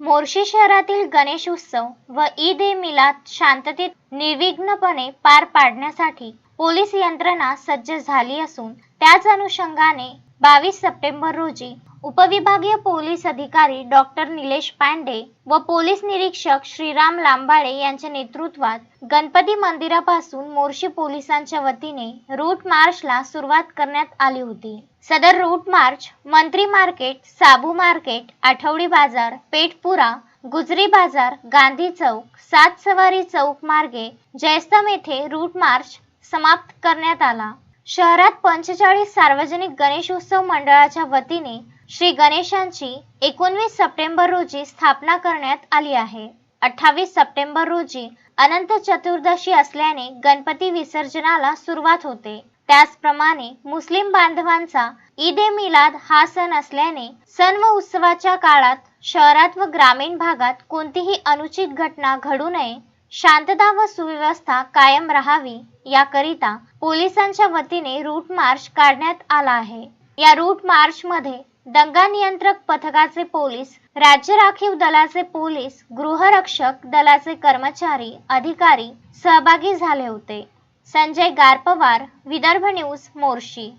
मोर्शी शहरातील गणेश उत्सव व ईद ए मिलाद शांततेत निर्विघ्नपणे पार पाडण्यासाठी पोलीस यंत्रणा सज्ज झाली असून त्याच अनुषंगाने बावीस सप्टेंबर रोजी उपविभागीय पोलीस अधिकारी डॉक्टर निलेश पांडे व पोलीस निरीक्षक श्रीराम लांबाळे यांच्या नेतृत्वात गणपती मंदिरापासून मोर्शी पोलिसांच्या वतीने रूट मार्चला सुरुवात करण्यात आली होती. सदर रूट मार्च मंत्री मार्केट साबू मार्केट आठवडी बाजार पेठपुरा गुजरी बाजार गांधी चौक सात सवारी चौक मार्गे जयस्तम येथे रूट मार्च समाप्त करण्यात आला. शहरात पंचेचाळीस सार्वजनिक गणेशोत्सव मंडळाच्या वतीने श्री गणेशांची एकोणवीस सप्टेंबर रोजी स्थापना करण्यात आली आहे. अठ्ठावीस सप्टेंबर रोजी अनंत चतुर्दशी असल्याने गणपती विसर्जनाला सुरुवात होते. त्याचप्रमाणे मुस्लिम बांधवांचा ईद ए मिलाद हा सण असल्याने सण व उत्सवाच्या काळात शहरात व ग्रामीण भागात कोणतीही अनुचित घटना घडू नये शांतता व सुव्यवस्था कायम राहावी याकरिता पोलिसांच्या वतीने रूट मार्च काढण्यात आला आहे. या रूट मार्चमध्ये दंगा नियंत्रक पथकाचे पोलीस राज्य राखीव दलाचे पोलीस गृहरक्षक दलाचे कर्मचारी अधिकारी सहभागी झाले होते. संजय गारपवार विदर्भ न्यूज मोर्शी.